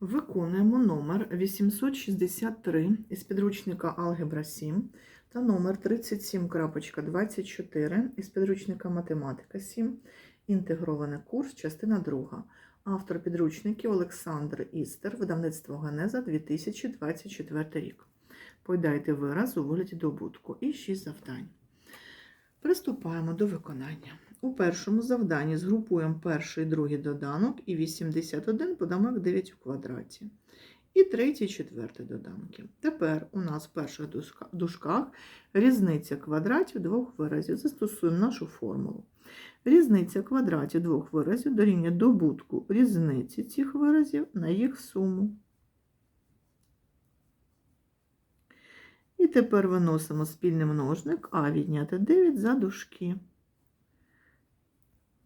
Виконуємо номер 863 із підручника Алгебра 7 та номер 37.24 із підручника Математика 7. Інтегрований курс, частина 2. Автор підручників Олександр Істер, видавництво Генеза 2024 рік. Пойдайте вираз у вигляді добутку і 6 завдань. Приступаємо до виконання. У першому завданні згрупуємо перший і другий доданок і 81 подамо як 9 у квадраті. І третій, четвертий доданки. Тепер у нас в перших дужка- дужках різниця квадратів двох виразів. Застосуємо нашу формулу. Різниця квадратів двох виразів дорівнює добутку різниці цих виразів на їх суму. І тепер виносимо спільний множник А відняти 9 за дужки.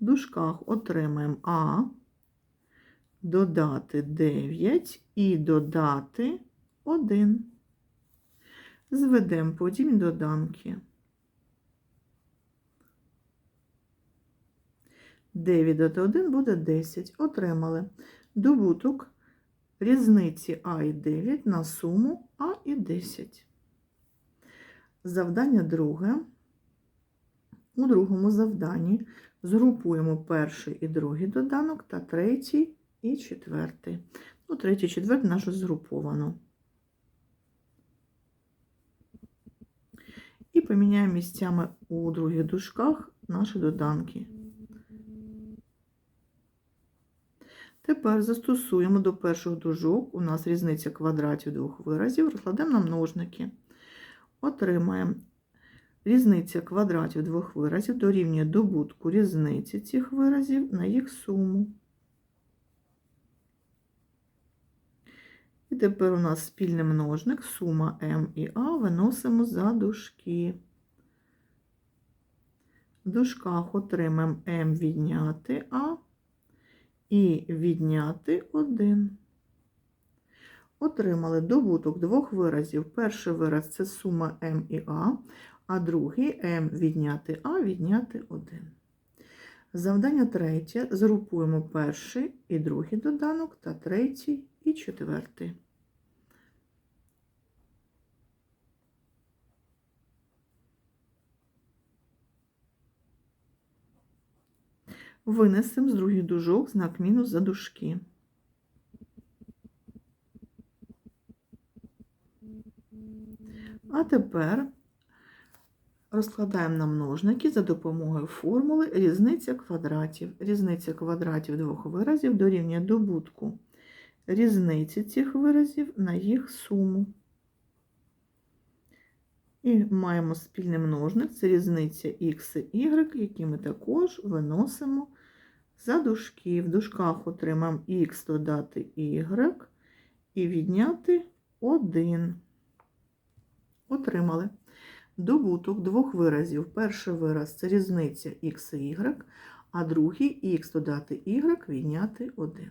В дужках отримаємо А, додати 9 і додати 1. Зведемо потім доданки. 9 додати 1 буде 10. Отримали добуток різниці А і 9 на суму А і 10. Завдання друге. У другому завданні згрупуємо перший і другий доданок та третій і четвертий. Ну, третій, четвертий наше згруповано. І поміняємо місцями у других дужках наші доданки. Тепер застосуємо до перших дужок. У нас різниця квадратів двох виразів, розкладемо на множники. Отримаємо різниця квадратів двох виразів дорівнює добутку різниці цих виразів на їх суму. І тепер у нас спільний множник, сума m і a виносимо за дужки. В дужках отримаємо m відняти а і відняти 1. Отримали добуток двох виразів. Перший вираз це сума m і a, а другий m відняти а відняти 1. Завдання третє. Згрупуємо перший і другий доданок та третій і четвертий. Винесемо з других дужок знак мінус за дужки. А тепер розкладаємо на множники за допомогою формули різниця квадратів. Різниця квадратів двох виразів дорівнює добутку різниці цих виразів на їх суму. І маємо спільний множник, це різниця х і y, які ми також виносимо за дужки. В дужках отримаємо х додати y і відняти 1. Отримали добуток двох виразів. Перший вираз це різниця х і y, а другий х додати y відняти 1.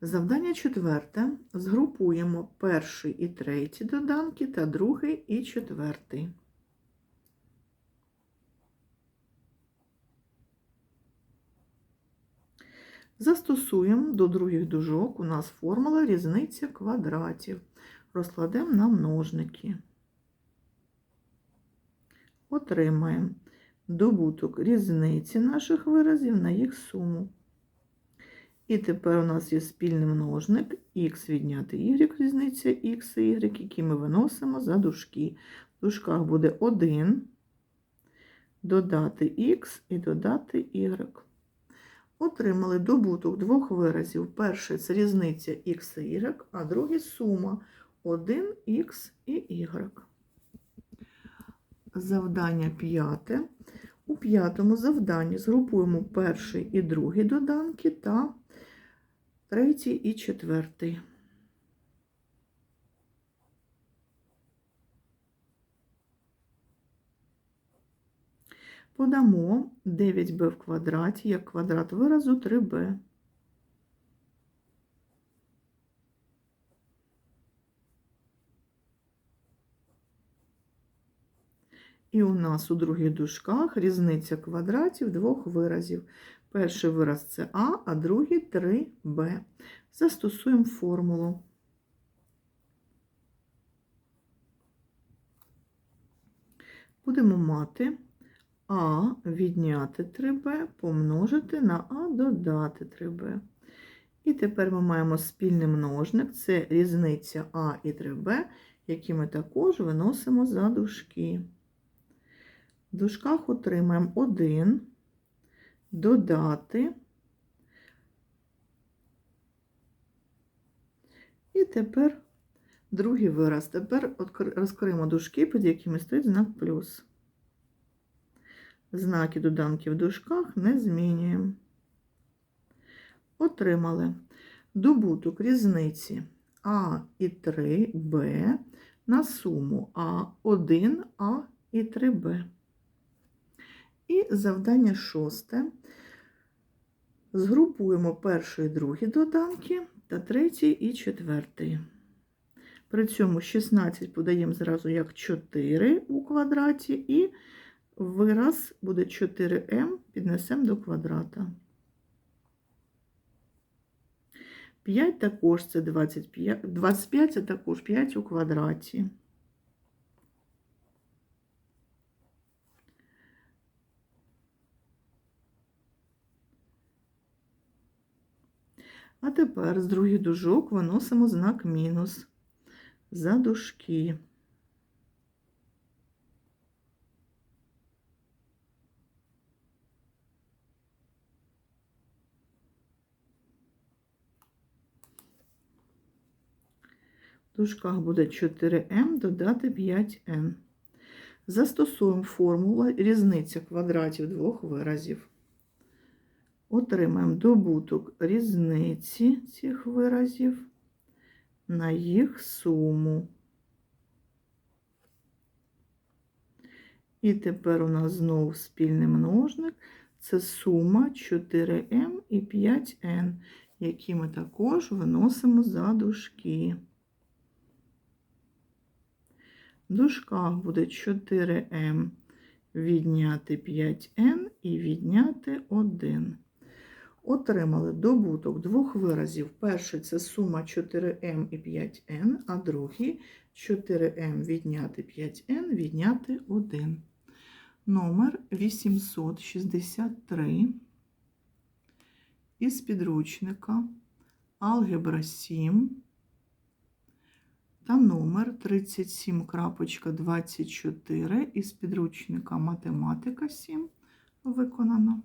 Завдання четверте. Згрупуємо перший і третій доданки та другий і четвертий. Застосуємо до других дужок. У нас формула різниця квадратів. Розкладемо на множники. Отримаємо добуток різниці наших виразів на їх суму. І тепер у нас є спільний множник х відняти y, різниця х і y, які ми виносимо за дужки. В дужках буде 1, додати х і додати y. Отримали добуток двох виразів. Перший це різниця х і y, а другий сума 1х і y. Завдання п'яте. У п'ятому завданні згрупуємо перший і другий доданки та третій і четвертий. Подамо 9b в квадраті як квадрат виразу 3b. І у нас у других дужках різниця квадратів двох виразів. Перший вираз це А, а другий 3Б. Застосуємо формулу. Будемо мати А відняти 3b помножити на А додати 3b. І тепер ми маємо спільний множник, це різниця А і 3b, які ми також виносимо за дужки. В дужках отримаємо 1 додати. І тепер другий вираз. Тепер розкриємо дужки, під якими стоїть знак плюс. Знаки доданків в дужках не змінюємо. Отримали добуток різниці А і 3Б на суму А1, А і 3Б. І завдання шосте. Згрупуємо перший і другий доданки та третій і четвертий. При цьому 16 подаємо зразу як 4 у квадраті, і вираз буде 4m піднесемо до квадрата. 5 також це 25, 25 це також 5 у квадраті. А тепер з других дужок виносимо знак мінус за дужки. В дужках буде 4m додати 5n. Застосуємо формулу різниця квадратів двох виразів. Отримаємо добуток різниці цих виразів на їх суму. І тепер у нас знову спільний множник. Це сума 4m і 5n, які ми також виносимо за дужки. В дужках буде 4m відняти 5n і відняти 1. Отримали добуток двох виразів. Перший це сума 4m і 5n, а другий 4m відняти 5n відняти 1. Номер 863 із підручника Алгебра 7 та номер 37.24 із підручника Математика 7 виконано.